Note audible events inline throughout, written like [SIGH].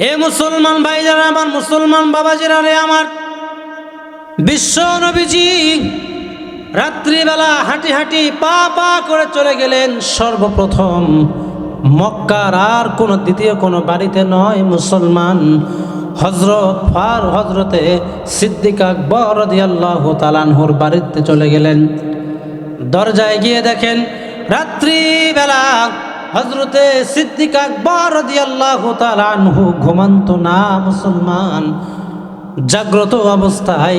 এ মুসলমান ভাইজারা, আমার মুসলমান বাবাজিরা রে, আমার বিশ্ব নবীজি রাত্রিবেলা হাঁটি হাঁটি পা পা করে চলে গেলেন সর্বপ্রথম। মক্কার আর কোনো দ্বিতীয় কোনো বাড়িতে নয় মুসলমান। হজরত ফার হজরতে সিদ্দিক আকবর রদিয়াল্লাহু তালানহুর বাড়িতে চলে গেলেন। দরজায় গিয়ে দেখেন, রাত্রিবেলা হজরতে সিদ্দিক আকবর ঘুমান্ত না, মুসলমান। জাগ্রত অবস্থায়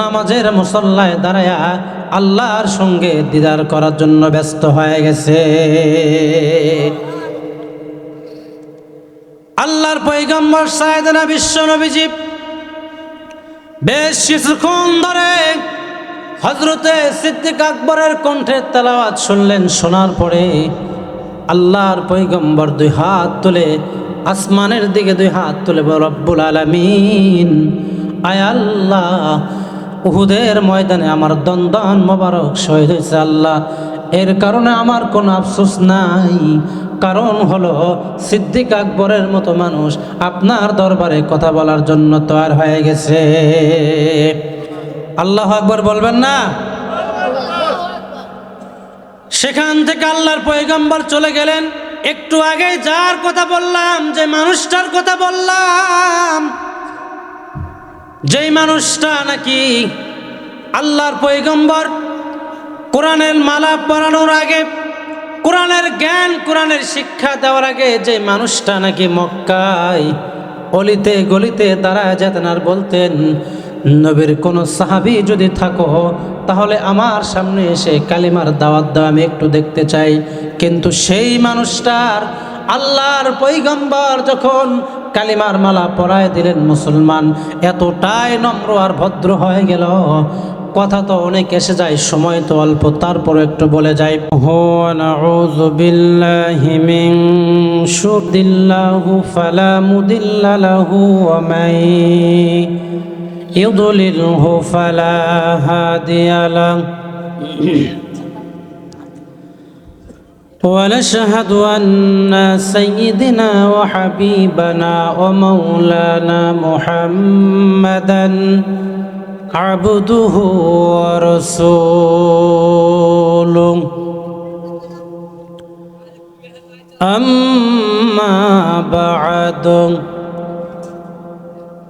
নামাজের মুসল্লায় দাঁড়ায়া আল্লাহর সঙ্গে দিদার করার জন্য ব্যস্ত হয়ে গেছে। আল্লাহর পৈগম্বর সায়দনা বিশ্ব নবীজি বেশ কিছুক্ষণ ধরে হজরতে সিদ্দিক আকবরের কণ্ঠে তেলাওয়াত শুনলেন, শোনার পরে আল্লাহর পৈগম্বর দুই হাত তুলে আসমানের দিকে দুই হাত তুলে বলে, রব্বুল আলামিন আয় আল্লাহ উহুদের ময়দানে আমার দন্দন মোবারক শহীদ হয়েছে আল্লাহ। এর কারণে আমার কোনো আফসোস নাই। কারণ হলো সিদ্দিক আকবরের মতো মানুষ আপনার দরবারে কথা বলার জন্য তৈরি হয়ে গেছে। আল্লাহ আকবর বলবেন না? সেখান থেকে আল্লাহর পয়গম্বর চলে গেলেন। একটু আগে যার কথা বললাম, যে মানুষটার কথা বললাম, যেই মানুষটা নাকি আল্লাহর পয়গম্বর, কোরআনের মালা পরানোর আগে, কোরআনের জ্ঞান, কোরআনের শিক্ষা দেওয়ার আগে যে মানুষটা নাকি মক্কায় অলিতে গলিতে দাঁড়ায় যেতেন আর বলতেন নবীর কোনো সাহাবি যদি থাকো, তাহলে আমার সামনে এসে কালিমার দাওয়াত দাও, আমি একটু দেখতে চাই। কিন্তু সেই মানুষটার আল্লাহর পৈগম্বর যখন কালিমার মালা পরায় দিলেন মুসলমান, এতটাই নম্র আর ভদ্র হয়ে গেল। কথা তো অনেক এসে যায়, সময় তো অল্প তারপর একটু বলে যাই। নাউযু বিল্লাহি মিন শুররিল্লাহু ফালা মুদিল্লা লাহু يضلله فلا هادي له. ونشهد أن سيدنا وحبيبنا ومولانا محمدا عبده ورسوله. أما بعد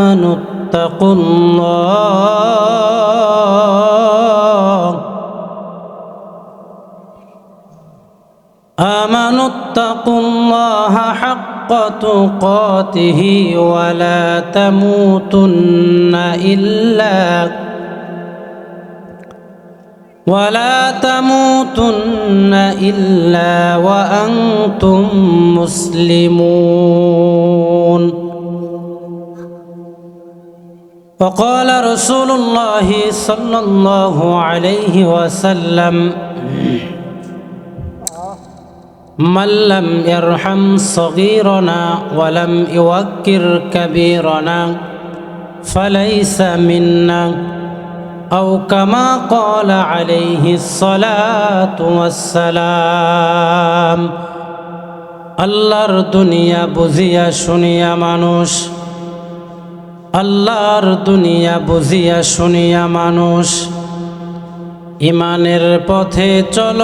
آمنوا اتقوا الله. آمنوا اتقوا الله حق تقاته ولا تموتن إلا ولا تموتن إلا وأنتم مسلمون. وقال رسول الله صلى الله عليه وسلم من لم يرحم صغيرنا ولم يوكر كبيرنا فليس منا أو كما قال عليه الصلاة والسلام আল্লাহর দুনিয়া বুঝিয়া শুনিয়া মানুষ আল্লাহর দুনিয়া বুঝিয়া শুনিয়া মানুষ ইমানের পথে চল।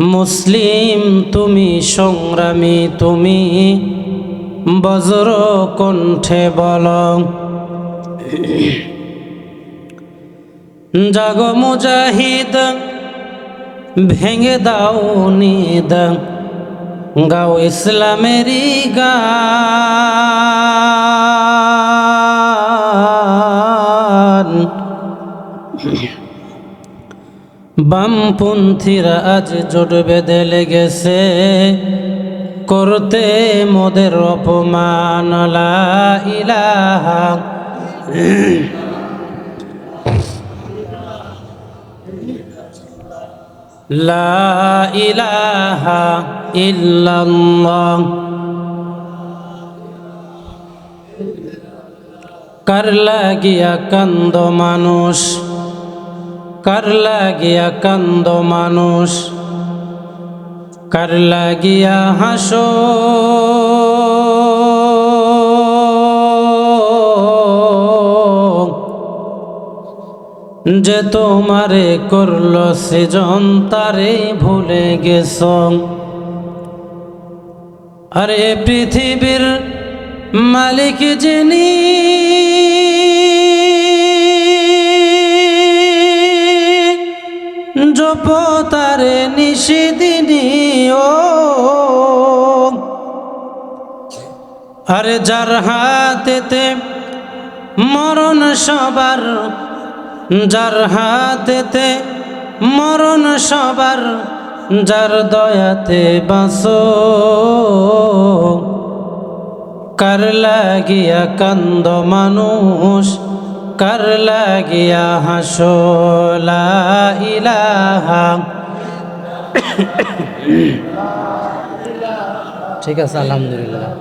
মুসলিম তুমি সংগ্রামী তুমি বজ্র কণ্ঠে বল। জাগ মুজাহিদ। ভেঙে দাও নিদ গাও ইসলামেরই গান। বামপন্থীরা আজ জোট বেঁধে লেগেছে, করতে মোদের অপমান ইলাহা লা ইলাহা الله কার লাগিয়া কান্দ মানুষ? কার লাগিয়া কান্দ মানুষ? কার লাগিয়া হাসো? যে তোমারে করল সেজন, তারে ভুলে গেছ। আরে পৃথিবীর মালিক যিনি, জপ তারে নিষিদিনী ও। আরে যার হাতেতে মরণ সবার যার হাতেতে মরণ সবার, যার দয়াতে বাসো কার লাগিয়া কান্দ মানুষ, কার লাগিয়া হাসো, লা ইলাহা। ঠিক আছে, আলহামদুলিল্লাহ।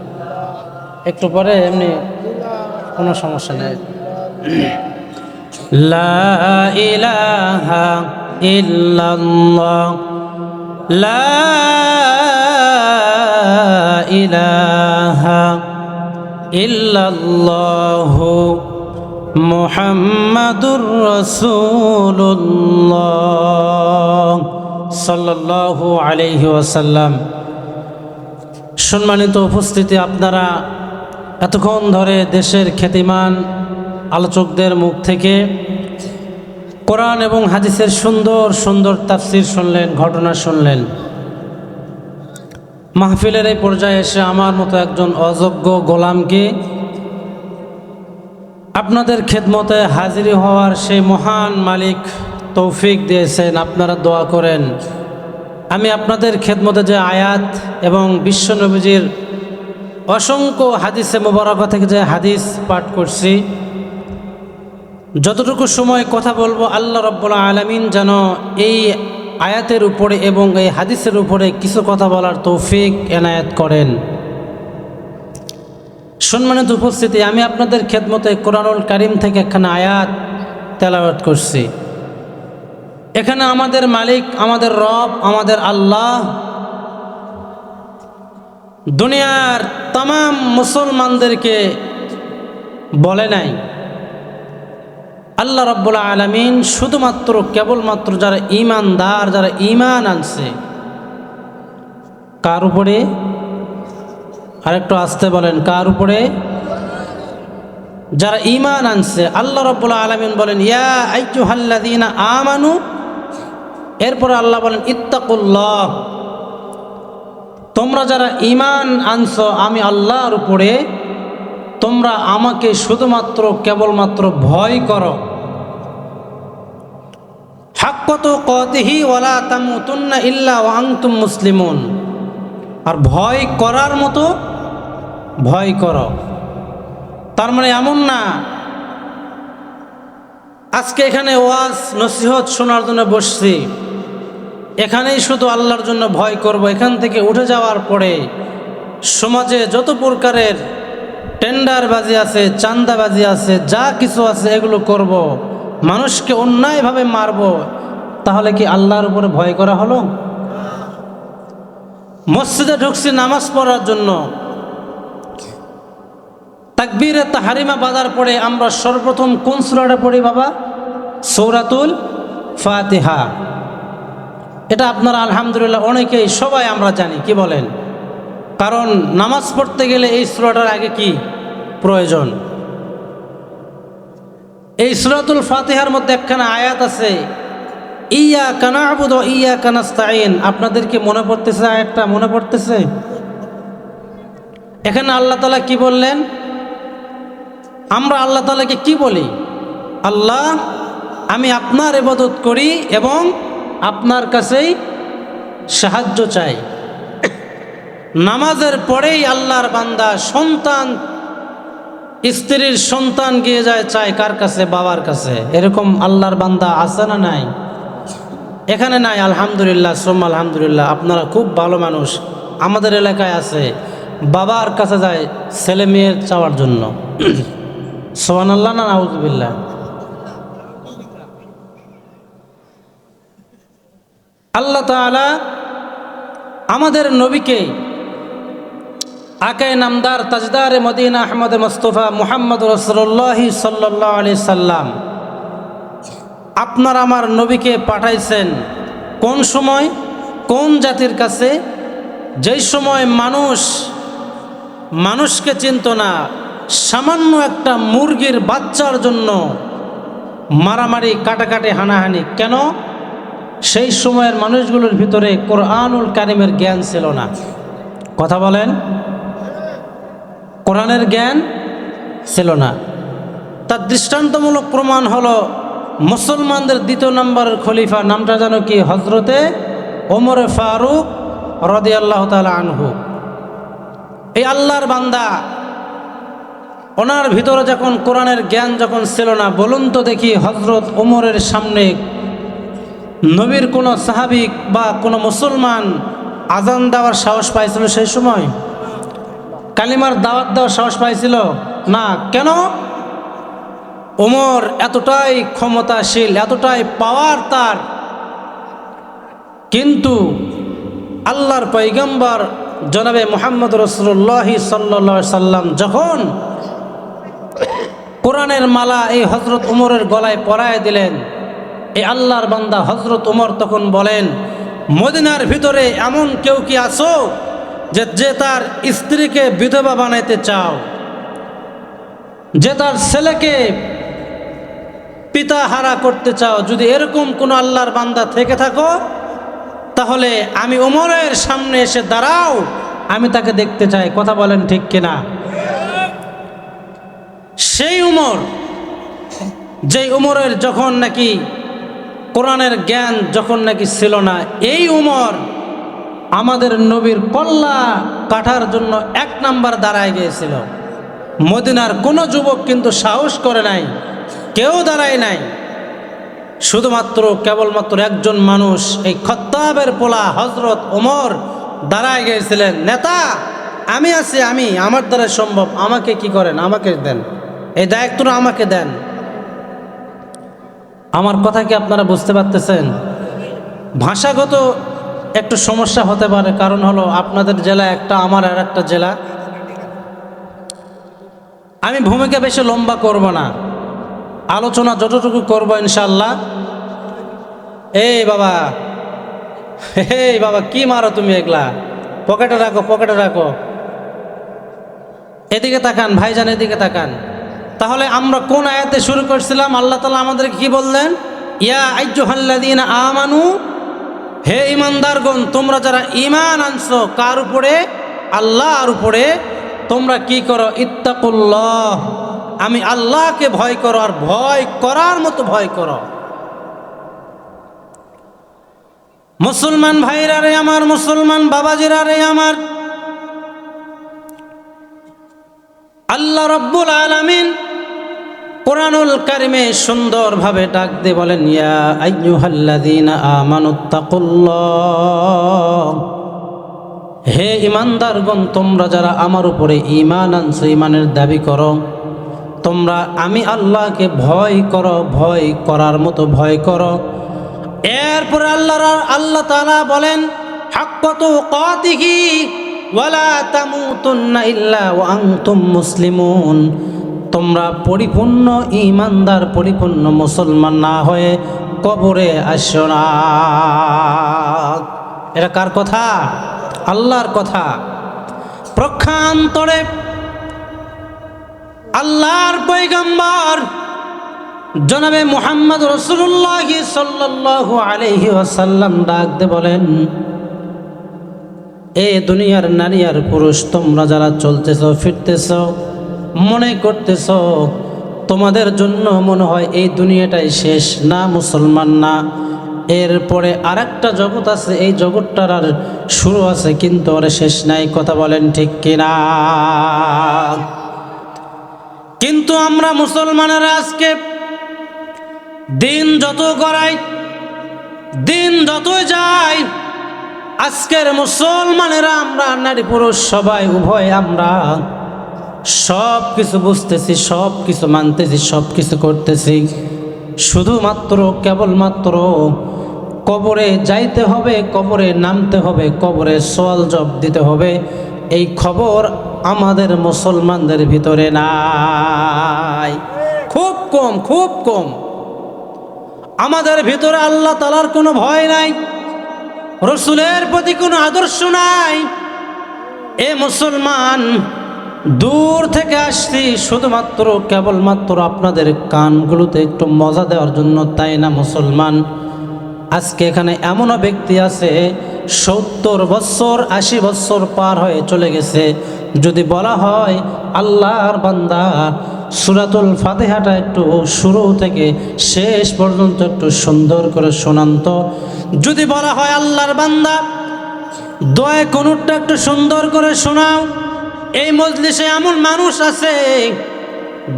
একটু পরে এমনি কোনো সমস্যা নেই। লা ইলাহা ইল্লাল্লাহ। লা ইলাহা ইল্লাল্লাহু আলাইহি সম্মানিত উপস্থিতি আপনারা এতক্ষণ ধরে দেশের খ্যাতিমান আলোচকদের মুখ থেকে কোরআন এবং হাদিসের সুন্দর সুন্দর তাফসির শুনলেন, ঘটনা শুনলেন। মাহফিলের এই পর্যায়ে এসে আমার মতো একজন অযোগ্য গোলামকে আপনাদের খেদমতে হাজিরি হওয়ার সেই মহান মালিক তৌফিক দিয়েছেন, আপনারা দোয়া করেন। আমি আপনাদের খেদমতে যে আয়াত এবং বিশ্ব বিশ্বনবীজির অসংখ্য হাদিসে মোবারকা থেকে যে হাদিস পাঠ করছি যতটুকু সময় কথা বলব, আল্লাহ রব্বুল্লা আলমিন যেন এই আয়াতের উপরে এবং এই হাদিসের উপরে কিছু কথা বলার তৌফিক এনায়াত করেন। সম্মানিত উপস্থিতি, আমি আপনাদের খেদমতে কোরআনুল কারিম থেকে একখানে আয়াত তেলাওয়াত করছি। এখানে আমাদের মালিক, আমাদের রব, আমাদের আল্লাহ, দুনিয়ার তাম মুসলমানদেরকে বলে নাই। আল্লাহ রব্বুল আলমিন শুধুমাত্র, কেবলমাত্র যারা ইমানদার যারা ইমান আনছে, কার উপরে? আরেকটু আসতে বলেন, কার উপরে? যারা ইমান আনছে, আল্লাহ রব্বুল আলমিন বলেন, ইয়া আইজু হাল্লাদিনা আমানু, এরপরে আল্লাহ বলেন, ইত্তাকুল্লাহ, তোমরা যারা ইমান আনছো, আমি আল্লাহর উপরে, তোমরা আমাকে শুধুমাত্র, কেবলমাত্র ভয় করো। হাক্কত কতিহি ওয়ালা তামুতুন্না ইল্লা ওয়াংতুম মুসলিমুন। আর ভয় করার মতো ভয় কর। তার মানে এমন না, আজকে এখানে ওয়াজ নসিহত শোনার জন্য বসছি। এখানেই শুধু আল্লাহর জন্য ভয় করব। এখান থেকে উঠে যাওয়ার পরে সমাজে যত প্রকারের টেন্ডারবাজি আছে চান্দাবাজি আছে, যা কিছু আছে, এগুলো করব। মানুষকে অন্যায়ভাবে মারব, তাহলে কি আল্লাহর উপরে ভয় করা হলো? মসজিদে ঢুকছি নামাজ পড়ার জন্য। তাকবীরে তাহারিমা বাজার পড়ে আমরা সর্বপ্রথম কোন সুরাটা পড়ি বাবা? সৌরাতুল ফাতিহা। এটা আপনারা আলহামদুলিল্লাহ অনেকেই, সবাই আমরা জানি, কি বলেন? কারণ নামাজ পড়তে গেলে এই সুরাটার আগে কি? প্রয়োজন। এই সুরাতুল ফাতেহার মধ্যে একখানা আয়াত আছে ইয়া কানা আবুদ ইয়া কানাস্তাইন আপনাদেরকে মনে পড়তেছে আয়াতটা? মনে পড়তেছে? এখানে আল্লাহ তালা কি বললেন? আমরা আল্লাহ তালাকে কি বলি? আল্লাহ, আমি আপনার ইবাদত করি এবং আপনার কাছেই সাহায্য চাই। নামাজের পরেই আল্লাহর বান্দা সন্তান স্ত্রীর সন্তান গিয়ে যায় চায় কার কাছে? বাবার কাছে। এরকম আল্লাহর বান্দা আছে না নাই? এখানে নাই, আলহামদুলিল্লাহ, শ্রম আলহামদুলিল্লাহ। আপনারা খুব ভালো মানুষ। আমাদের এলাকায় আছে। বাবার কাছে যায় ছেলে মেয়ের চাওয়ার জন্য। [CLEARS THROAT] সোহান আল্লাহ না নাউজবিল্লাহ? আল্লাহ তাআলা আমাদের নবীকে আকে নামদার তাজদার মদিনা আহমদ মুস্তফা মুহাম্মদ রসল্লাহি সাল্লাহ আলি সাল্লাম। আপনার আমার নবীকে পাঠাইছেন কোন সময়? কোন জাতির কাছে? যেই সময় মানুষ মানুষকে চিনত না, সামান্য একটা মুরগির বাচ্চার জন্য মারামারি, কাটাকাটি, হানাহানি, কেন? সেই সময়ের মানুষগুলোর ভিতরে কোরআনুল কারিমের জ্ঞান ছিল না। কথা বলেন। কোরআনের জ্ঞান ছিল না। তার দৃষ্টান্তমূলক প্রমাণ হলো মুসলমানদের দ্বিতীয় নম্বর খলিফা নামটা যেন কি? হজরতে ওমরে ফারুক রদি আল্লাহ তালা আনহু। এই আল্লাহর বান্দা, ওনার ভিতরে যখন কোরআনের জ্ঞান যখন ছিল না, বলুন তো দেখি হজরত ওমরের সামনে নবীর কোনো সাহাবিক বা কোনো মুসলমান আজান দেওয়ার সাহস পাইছিল সেই সময়? কালিমার দাওয়াত দেওয়ার সাহস পাইছিল? না। কেন? ওমর এতটাই ক্ষমতাশীল, এতটাই পাওয়ার তার। কিন্তু আল্লাহর পৈগম্বর জনাবে মোহাম্মদ রসুল্লাহি সাল্লা সাল্লাম যখন কোরআনের মালা এই হজরত উমরের গলায় পরায় দিলেন, এই আল্লাহর বান্দা হজরত উমর তখন বলেন, মদিনার ভিতরে এমন কেউ কি আছো? যে যে তার স্ত্রীকে বিধবা বানাইতে চাও, যে তার ছেলেকে পিতা হারা করতে চাও, যদি এরকম কোনো আল্লাহর বান্দা থেকে থাকো, তাহলে আমি উমরের সামনে এসে দাঁড়াও, আমি তাকে দেখতে চাই। কথা বলেন ঠিক কিনা? সেই উমর, যেই উমরের যখন নাকি কোরআনের জ্ঞান যখন নাকি ছিল না, এই উমর আমাদের নবীর কল্লা কাটার জন্য এক নাম্বার দাঁড়ায় গিয়েছিল। মদিনার কোনো যুবক কিন্তু সাহস করে নাই, কেউ দাঁড়ায় নাই। শুধুমাত্র, কেবলমাত্র একজন মানুষ, এই খত্তাবের পোলা হজরত ওমর দাঁড়ায় গিয়েছিলেন। নেতা, আমি আছি, আমি, আমার দ্বারা সম্ভব, আমাকে কি করেন? আমাকে দেন। এই দায়িত্বটা আমাকে দেন। আমার কথা কি আপনারা বুঝতে পারতেছেন? ভাষাগত একটু সমস্যা হতে পারে, কারণ হলো আপনাদের জেলা একটা, আমার আর একটা জেলা। আমি ভূমিকা বেশি লম্বা করব না। আলোচনা যতটুকু করব ইনশাল্লাহ এই বাবা এই বাবা, কি মারো তুমি এগুলা? পকেটে রাখো পকেটে রাখো। এদিকে তাকান, ভাইজান এদিকে তাকান। তাহলে আমরা কোন আয়াতে শুরু করছিলাম? আল্লাহ তালা আমাদেরকে কি বললেন? ইয়া আইজুহাল্লাদিন আমানু হে ইমানদারগণ, তোমরা যারা ইমান আনছো, কার উপরে? আল্লাহর উপরে। তোমরা কি করো? ইত্তাকুল্লাহ। আমি আল্লাহকে ভয় করো আর ভয় করার মতো ভয় করো। মুসলমান ভাইরা রে আমার, মুসলমান বাবাজিরা রে আমার। আল্লাহ রব্বুল আলামিন কোরআনুল কারিমে সুন্দরভাবে ডাক দিয়ে বলেন, ইয়া আইয়ুহাল্লাযীনা আমানুত্তাকুল্লাহ। হে ইমানদারগণ, তোমরা যারা আমার উপরে ঈমান আনছো, ঈমানের দাবি করো। তোমরা আমি আল্লাহকে ভয় করো, ভয় করার মতো ভয় করো। এরপরে আল্লাহর, আল্লাহ তাআলা বলেন হাক্কাতু কাতিহি ওয়ালা তামুতুন্না ইল্লা ওয়া আনতুম মুসলিমুন। তোমরা পরিপূর্ণ ইমানদার, পরিপূর্ণ মুসলমান না হয়ে কবরে আসো না। এটা কার কথা? আল্লাহর কথা। প্রক্ষান্তরে আল্লাহর পৈগম্বর জনাবে মোহাম্মদ রসুল্লাহ সাল্লাল্লাহু আলাইহি ওয়াসাল্লাম ডাকতে বলেন, এ দুনিয়ার নারী আর পুরুষ, তোমরা যারা চলতেছ, ফিরতেছ মনে করতেছ? তোমাদের জন্য মনে হয় এই দুনিয়াটাই শেষ। না, মুসলমান না। এরপরে আরেকটা জগৎ আছে, এই জগৎটার আর শুরু আছে, কিন্তু ওর শেষ নাই। কথা বলেন ঠিক কিনা? কিন্তু আমরা মুসলমানেরা আজকে দিন যত গড়াই, দিন যত যায় আজকের মুসলমানেরা আমরা, নারী পুরুষ সবাই, উভয় আমরা সব কিছু বুঝতেছি সব কিছু মানতেছি সব কিছু করতেছি। শুধুমাত্র, কেবলমাত্র কবরে যাইতে হবে, কবরে নামতে হবে, কবরে সোয়াল জব দিতে হবে। এই খবর আমাদের মুসলমানদের ভিতরে নাই। খুব কম খুব কম। আমাদের ভিতরে আল্লাহ তালার কোনো ভয় নাই। রসুলের প্রতি কোনো আদর্শ নাই। এ মুসলমান দূর থেকে আসছি, শুধুমাত্র, কেবলমাত্র আপনাদের কানগুলোতে একটু মজা দেওয়ার জন্য, তাই না মুসলমান? আজকে এখানে এমনও ব্যক্তি আছে, সত্তর বৎসর আশি বৎসর পার হয়ে চলে গেছে। যদি বলা হয়, আল্লাহর বান্দা, সুরাতুল ফাতেহাটা একটু শুরু থেকে শেষ পর্যন্ত একটু সুন্দর করে শোনান্ত যদি বলা হয়, আল্লাহর বান্দা দয়া কোনটা একটু সুন্দর করে শোনাও। এই মজলিসে এমন মানুষ আছে,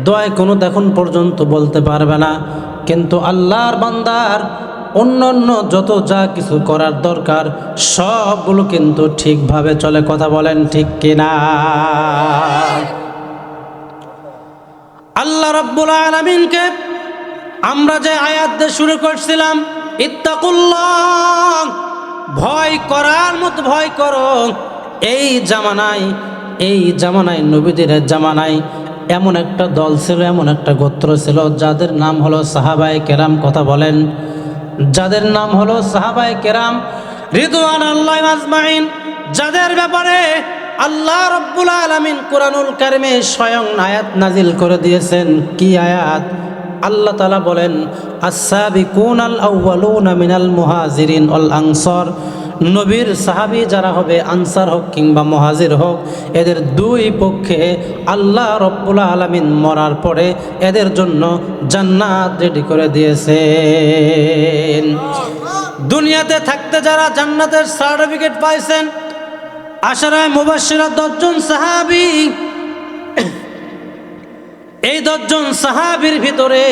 দয় কোনো এখন পর্যন্ত বলতে পারবে না। কিন্তু আল্লাহর বান্দার অন্য অন্য যত যা কিছু করার দরকার, সবগুলো কিন্তু ঠিকভাবে চলে। কথা বলেন ঠিক কিনা? আল্লাহ রব্বুল আলমিনকে আমরা যে আয়াত দিয়ে শুরু করছিলাম, ইত্তাকুল্লাহ, ভয় করার মতো ভয় করো, এই জামানায় এই জামানায়, নবীদের জামানায় এমন একটা দল ছিল, এমন একটা গোত্র ছিল, যাদের নাম হলো সাহাবাই কেরাম কথা বলেন। যাদের নাম হলো সাহাবাই কেরাম রিদওয়ান আল্লাহ যাদের ব্যাপারে আল্লাহ রব্বুল আলমিন কোরআনুল কারিমে স্বয়ং আয়াত নাজিল করে দিয়েছেন। কি আয়াত? আল্লাহ তালা বলেন আসাবিকুন আল আউ্বালুন মিনাল মুহাজিরিন অল আনসর। নবীর সাহাবি যারা হবে, আনসার হোক কিংবা মহাজির হোক, এদের দুই পক্ষে আল্লাহ রব্বুল্লা আলমিন মরার পরে এদের জন্য জান্নাত রেডি করে দিয়েছেন। দুনিয়াতে থাকতে যারা জান্নাতের সার্টিফিকেট পাইছেন, আশারায় মুবাসিরা দশজন সাহাবি, এই দশজন সাহাবির ভিতরে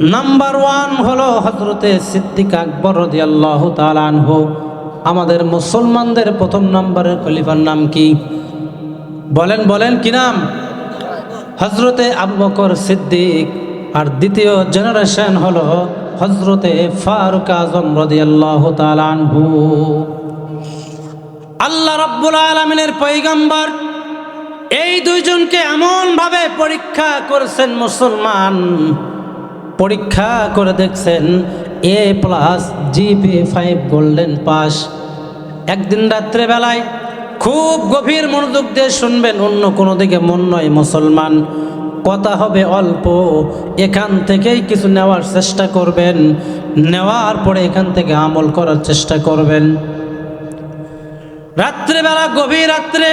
নাম্বার ওয়ান হলো হজরতে সিদ্দিক আকবর রদি আল্লাহ তালানহু আমাদের মুসলমানদের প্রথম নম্বরের খলিফার নাম কি? বলেন বলেন কি নাম? হজরতে আবু বকর সিদ্দিক। আর দ্বিতীয় জেনারেশন হলো হজরতে ফারুক আজম রদি আল্লাহ তালানহু আল্লাহ রব্বুল আলমিনের পৈগম্বর এই দুইজনকে এমনভাবে পরীক্ষা করেছেন মুসলমান। পরীক্ষা করে দেখছেন A plus GP five golden pass. একদিন রাত্রেবেলায় খুব গভীর মনোযোগ দিয়ে শুনবেন, অন্য কোনো দিকে মন নয় মুসলমান। কথা হবে অল্প, এখান থেকেই কিছু নেওয়ার চেষ্টা করবেন, নেওয়ার পরে এখান থেকে আমল করার চেষ্টা করবেন। রাত্রেবেলা, গভীর রাত্রে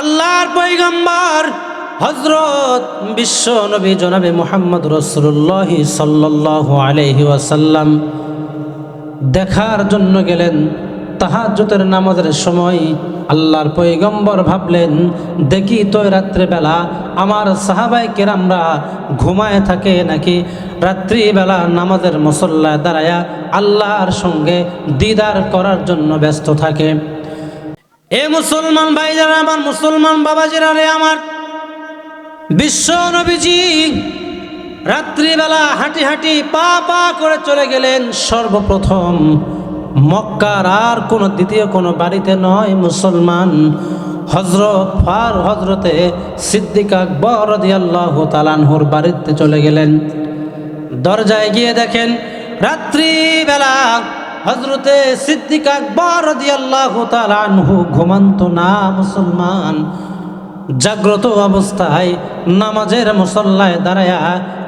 আল্লাহর পৈগম্বর হজরত বিশ্ব নবী জনাবে মোহাম্মদ রসুল্লাহ সাল্লাহ আলহি ওয়াসাল্লাম দেখার জন্য গেলেন। তাহাজ্জতের নামাজের সময় আল্লাহর পৈগম্বর ভাবলেন, দেখি তো রাত্রেবেলা আমার সাহাবাই কেরামরা ঘুমায় থাকে নাকি? রাত্রিবেলা নামাজের মুসল্লায় দাঁড়ায়া আল্লাহর সঙ্গে দিদার করার জন্য ব্যস্ত থাকে। এ মুসলমান ভাইজারা আমার মুসলমান বাবাজিরা রে, আমার বিশ্ব নবীজি রাত্রিবেলা হাঁটি হাঁটি পা পা করে চলে গেলেন সর্বপ্রথম। মক্কার আর কোনো দ্বিতীয় কোনো বাড়িতে নয় মুসলমান। হজরত ফার হজরতে সিদ্দিক আকবর আল্লাহ তালানহুর বাড়িতে চলে গেলেন। দরজায় গিয়ে দেখেন রাত্রিবেলা হজরতে সিদ্দিক আকবর আল্লাহ তালানহু ঘুমান্ত না মুসলমান। জাগ্রত অবস্থায় নামাজের মুসল্লায় দাঁড়ায়া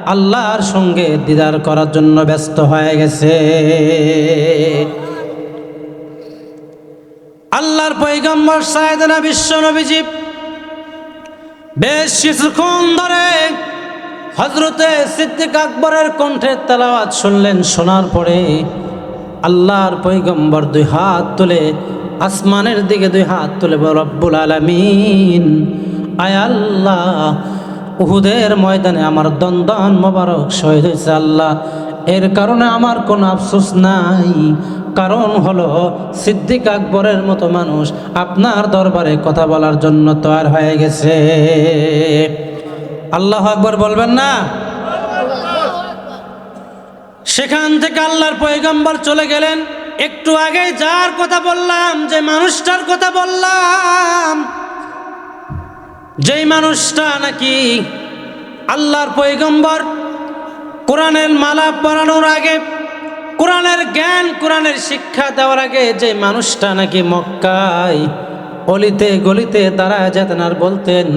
আল্লাহর সঙ্গে দিদার করার জন্য ব্যস্ত হয়ে গেছে। আল্লাহর পৈগম্বর সায়দনা বিশ্ব নবীজি বেশ কিছুক্ষণ ধরে হজরতে সিদ্দিক আকবরের কণ্ঠে তেলাওয়াত শুনলেন, শোনার পরে আল্লাহর পৈগম্বর দুই হাত তুলে আসমানের দিকে দুই হাত তুলে বলে, রব্বুল আলামিন। আয় আল্লাহ উহুদের ময়দানে আমার দন্দন মোবারক শহীদ হয়েছে আল্লাহ। এর কারণে আমার কোনো আফসোস নাই। কারণ হলো সিদ্দিক আকবরের মতো মানুষ আপনার দরবারে কথা বলার জন্য তৈরি হয়ে গেছে। আল্লাহ আকবর বলবেন না? সেখান থেকে আল্লাহর পয়গম্বর চলে গেলেন। একটু আগে যার কথা বললাম, যে মানুষটার কথা বললাম, যেই মানুষটা নাকি আল্লাহর পৈগম্বর কোরআনের মালা পরানোর আগে, কোরআনের জ্ঞান, কোরআনের শিক্ষা দেওয়ার আগে যে মানুষটা নাকি মক্কায় অলিতে গলিতে দাঁড়ায় যেতেন আর বলতেন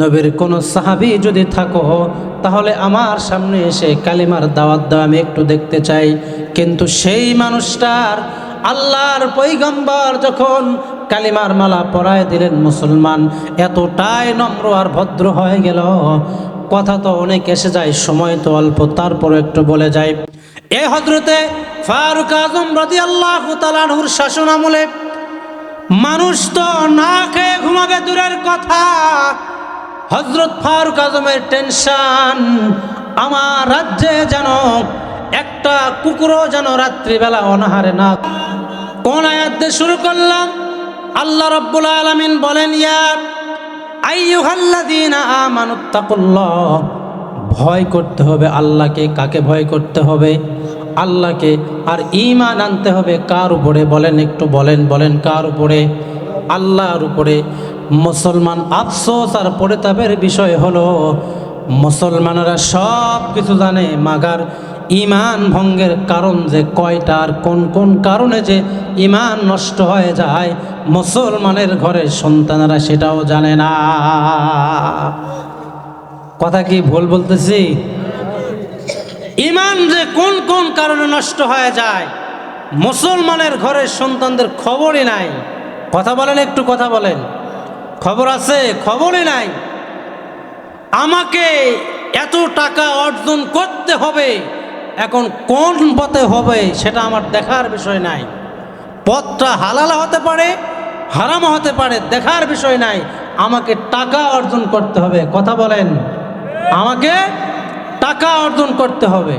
নবীর কোনো সাহাবি যদি থাকো, তাহলে আমার সামনে এসে কালিমার দাওয়াত দাও, আমি একটু দেখতে চাই। কিন্তু সেই মানুষটার আল্লাহর পৈগম্বর যখন কালিমার মালা পরায় দিলেন মুসলমান, এতটাই নম্র আর ভদ্র হয়ে গেল। কথা তো অনেক এসে যায়, সময় তো অল্প তারপর একটু বলে যায় এ হজরতে ফারুক আজম রদি আল্লাহ তালাহুর শাসন আমলে মানুষ তো না খেয়ে ঘুমাবে, দূরের কথা। হজরত ফারুক আজমের টেনশন, আমার রাজ্যে যেন একটা কুকুরও যেন রাত্রিবেলা অনাহারে না কোন আয়াত শুরু করলাম? আল্লাহ রব্বুল আলমিন বলেন, ইয়া আমানুত্তাকুল্লাহ ভয় করতে হবে আল্লাহকে। কাকে ভয় করতে হবে? আল্লাহকে। আর ইমান আনতে হবে কার উপরে? বলেন একটু, বলেন বলেন কার উপরে? আল্লাহর উপরে মুসলমান আফসোস আর পরিতাপের বিষয় হলো, মুসলমানরা সব কিছু জানে, মাগার ইমান ভঙ্গের কারণ যে কয়টা আর কোন কোন কারণে যে ইমান নষ্ট হয়ে যায়, মুসলমানের ঘরের সন্তানরা সেটাও জানে না। কথা কি ভুল বলতেছি? ইমান যে কোন কোন কারণে নষ্ট হয়ে যায়, মুসলমানের ঘরের সন্তানদের খবরই নাই। কথা বলেন, একটু কথা বলেন। খবর আছে? খবরই নাই। আমাকে এত টাকা অর্জন করতে হবে, এখন কোন পথে হবে সেটা আমার দেখার বিষয় নাই। পথটা হালালা হতে পারে হারামও হতে পারে, দেখার বিষয় নাই। আমাকে টাকা অর্জন করতে হবে, কথা বলেন। আমাকে টাকা অর্জন করতে হবে।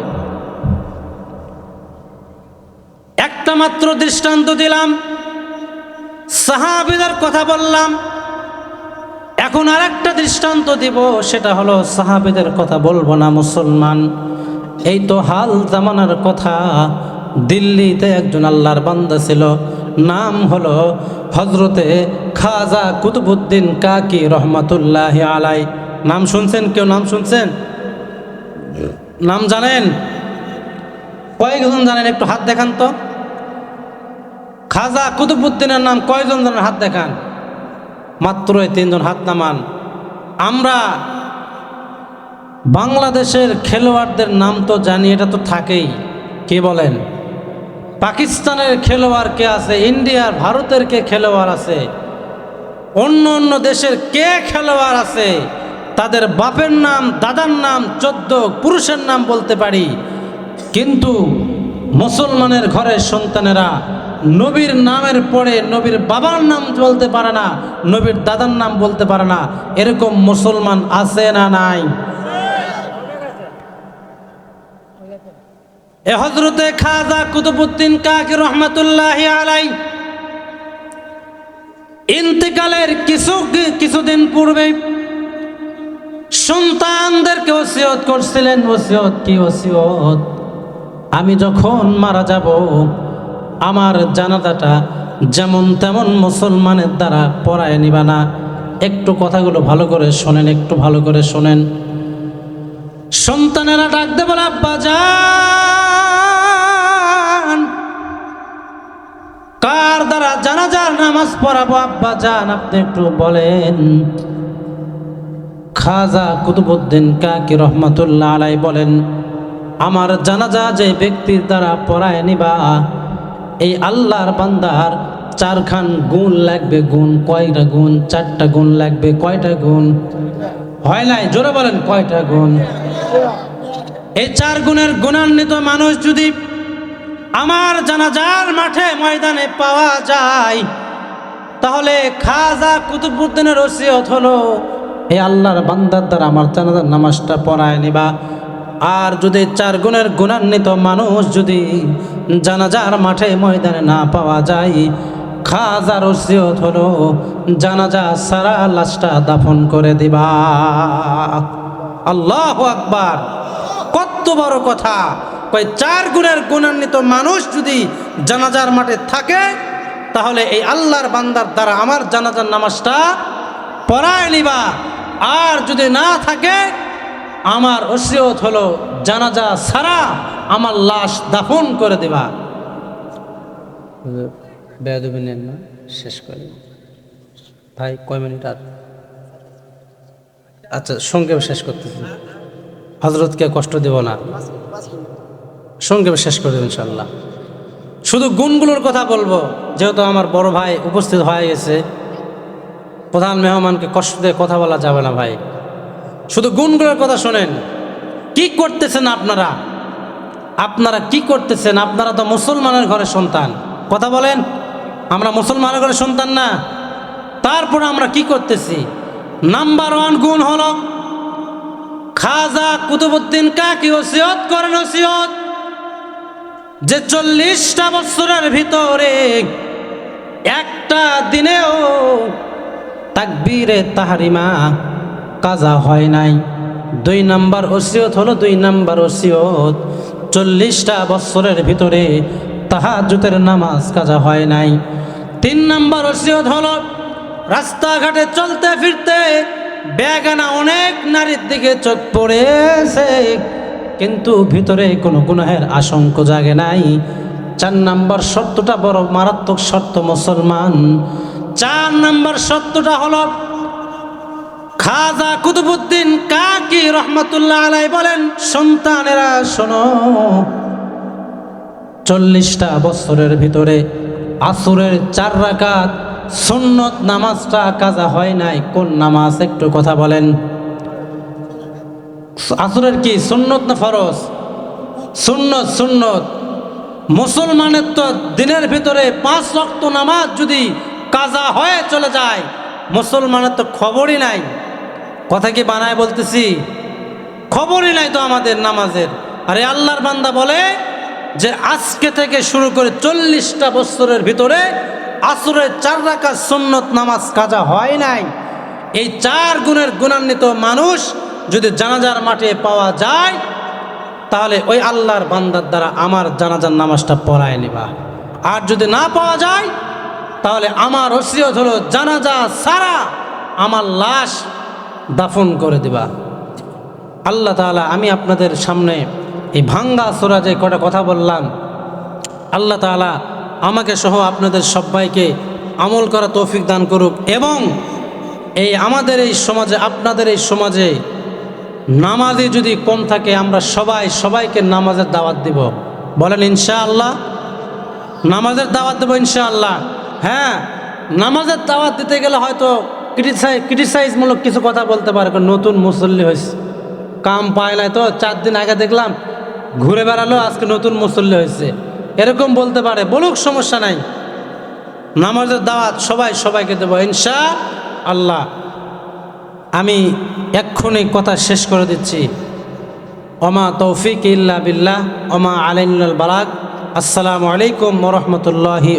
একটা মাত্র দৃষ্টান্ত দিলাম। সাহাবিদের কথা বললাম। এখন আর একটা দৃষ্টান্ত দিব, সেটা হলো সাহাবিদের কথা বলব না মুসলমান। এই তো হাল জামানার কথা, দিল্লিতে একজন আল্লাহর বান্দা ছিল, নাম হলো হজরতে খাজা কুতুবুদ্দিন কাকি রহমাতুল্লাহ আলাই। নাম শুনছেন কেউ? নাম শুনছেন? নাম জানেন? কয়েকজন জানেন, একটু হাত দেখান তো। খাজা কুতুবুদ্দিনের নাম কয়জন জনের হাত দেখান। মাত্র তিনজন হাত নামান। আমরা বাংলাদেশের খেলোয়াড়দের নাম তো জানি, এটা তো থাকেই। কে বলেন? পাকিস্তানের খেলোয়াড় কে আছে? ইন্ডিয়ার, ভারতের কে খেলোয়াড় আছে? অন্য অন্য দেশের কে খেলোয়াড় আছে? তাদের বাপের নাম, দাদার নাম, চোদ্দ পুরুষের নাম বলতে পারি। কিন্তু মুসলমানের ঘরের সন্তানেরা নবীর নামের পরে নবীর বাবার নাম বলতে পারে না, নবীর দাদার নাম বলতে পারে না। এরকম মুসলমান আছে না নাই? এ হজরতে খাজা কুতুবুদ্দিন কাকি রহমতুল্লাহ আলাই ইন্তেকালের কিছু কিছুদিন পূর্বে সন্তানদেরকে ওসিয়ত করছিলেন, ওসিয়ত কি ওসিয়ত? আমি যখন মারা যাব আমার জানাজাটা যেমন তেমন মুসলমানের দ্বারা পড়ায় নিবা না। একটু কথাগুলো ভালো করে শোনেন, একটু ভালো করে শোনেন। সন্তানেরা ডাক দেবো আব্বা যান কার দ্বারা জানাজার নামাজ পড়াবো? আব্বা যান আপনি একটু বলেন। খাজা কুতুবুদ্দিন কাকি রহমতুল্লাহ আলাই বলেন, আমার জানাজা যে ব্যক্তির দ্বারা পড়ায় নিবা এই আল্লাহর বান্দার চারখান গুণ লাগবে গুণ, কয়টা গুণ, চারটা গুণ লাগবে, কয়টা গুণ? হয় নাই? জোরে বলেন, কয়টা গুণ? এই চার গুণের গুণান্বিত মানুষ যদি আমার জানাজার মাঠে ময়দানে পাওয়া যায়, তাহলে খাজা কুতুবুদ্দিনের ওসিয়ত হলো, এই আল্লাহর বান্দার দ্বারা আমার জানাজার নামাজটা পড়ায় নিবা। আর যদি চার গুণের গুণান্বিত মানুষ যদি জানাজার মাঠে ময়দানে না পাওয়া যায় খাজার ওসিয়ত হলো জানাজা সারা লাশটা দাফন করে দিবা। আল্লাহ আকবার। কত বড় কথা। কই চার গুণের গুণান্বিত মানুষ যদি জানাজার মাঠে থাকে, তাহলে এই আল্লাহর বান্দার দ্বারা আমার জানাজার নামাজটা পড়ায় নিবা। আর যদি না থাকে আমার ওসিয়ত হলো জানাজা সারা আমার লাশ দাফন করে দিবা বেয়াদবি নেন না, শেষ করি। ভাই, কয় মিনিট আর? আচ্ছা সংক্ষেপ শেষ করতেছি। হজরতকে কষ্ট দেব না। সংক্ষেপে শেষ করে দেব ইনশাল্লাহ শুধু গুণগুলোর কথা বলব, যেহেতু আমার বড় ভাই উপস্থিত হয়ে গেছে। প্রধান মেহমানকে কষ্ট দিয়ে কথা বলা যাবে না ভাই। শুধু গুণগুলোর কথা শোনেন। কি করতেছেন আপনারা? আপনারা কি করতেছেন? আপনারা তো মুসলমানের ঘরে সন্তান। কথা বলেন, আমরা মুসলমানের ঘরে সন্তান না। তারপর আমরা কি করতেছি? নাম্বার ওয়ান গুণ হলো, খাজা কুতুবুদ্দিন কাকি ওসিয়ত করেন ওসিয়ত যে চল্লিশটা বছরের ভিতরে একটা দিনেও তাকবীরে তাহারিমা কাজা হয় নাই। দুই নাম্বার ওসিয়ত হলো দুই নাম্বার ওসিয়ত। চল্লিশটা বছরের ভিতরে তাহাজুতের নামাজ কাজা হয় নাই। তিন নাম্বার ওসিয়ত হলো রাস্তাঘাটে চলতে ফিরতে বেগানা অনেক নারীর দিকে চোখ পড়েছে, কিন্তু ভিতরে কোনো গুনাহের আশঙ্ক জাগে নাই। চার নাম্বার শর্তটা বড় মারাত্মক শর্ত মুসলমান। চার নাম্বার শর্তটা হলো খাজা কুতুবুদ্দিন কাকি রহমতুল্লাহ আলাই বলেন, সন্তানেরা শোনো, চল্লিশটা বছরের ভিতরে আসুরের চার রাকাত সুন্নত নামাজটা কাজা হয় নাই, কোন নামাজ? একটু কথা বলেন। আসরের কি সুন্নত না ফরজ? সুন্নত সুন্নত। মুসলমানের তো দিনের ভিতরে পাঁচ রক্ত নামাজ যদি কাজা হয়ে চলে যায়, মুসলমানের তো খবরই নাই। কথা কি বানায় বলতেছি? খবরই নাই তো আমাদের নামাজের। আরে আল্লাহর বান্দা বলে যে আজকে থেকে শুরু করে চল্লিশটা বছরের ভিতরে আসরের চার রাখা সুন্নত নামাজ কাজা হয় নাই। এই চার গুণের গুণান্বিত মানুষ যদি জানাজার মাঠে পাওয়া যায়, তাহলে ওই আল্লাহর বান্দার দ্বারা আমার জানাজার নামাজটা পড়ায় নিবা। আর যদি না পাওয়া যায়, তাহলে আমার ওসিয়ত হলো জানাজা সারা আমার লাশ দাফন করে দিবা। আল্লাহ তাআলা, আমি আপনাদের সামনে এই ভাঙ্গা সোরা যে কটা কথা বললাম, আল্লাহ তাআলা আমাকে সহ আপনাদের সবাইকে আমল করা তৌফিক দান করুক এবং এই আমাদের এই সমাজে, আপনাদের এই সমাজে নামাজে যদি কম থাকে, আমরা সবাই সবাইকে নামাজের দাওয়াত দিব। বলেন, ইনশাআল্লাহ? নামাজের দাওয়াত দেবো ইনশাআল্লাহ। হ্যাঁ নামাজের দাওয়াত দিতে গেলে হয়তো ক্রিটিসাইজ ক্রিটিসাইজমূলক কিছু কথা বলতে পারে নতুন মুসল্লি হয়েছে কাম পায় নাই তো, চার দিন আগে দেখলাম ঘুরে বেড়ালো, আজকে নতুন মুসল্লি হয়েছে এরকম বলতে পারে, বলুক সমস্যা নাই। নামাজের দাওয়াত সবাই সবাইকে দেবো, ইনশা আল্লাহ। আমি এক্ষুনি কথা শেষ করে দিচ্ছি। ওমা তৌফিক ইল্লা বিল্লাহ, ওমা আলাইনুল বালাক আসসালামু আলাইকুম রহমতুল্লাহি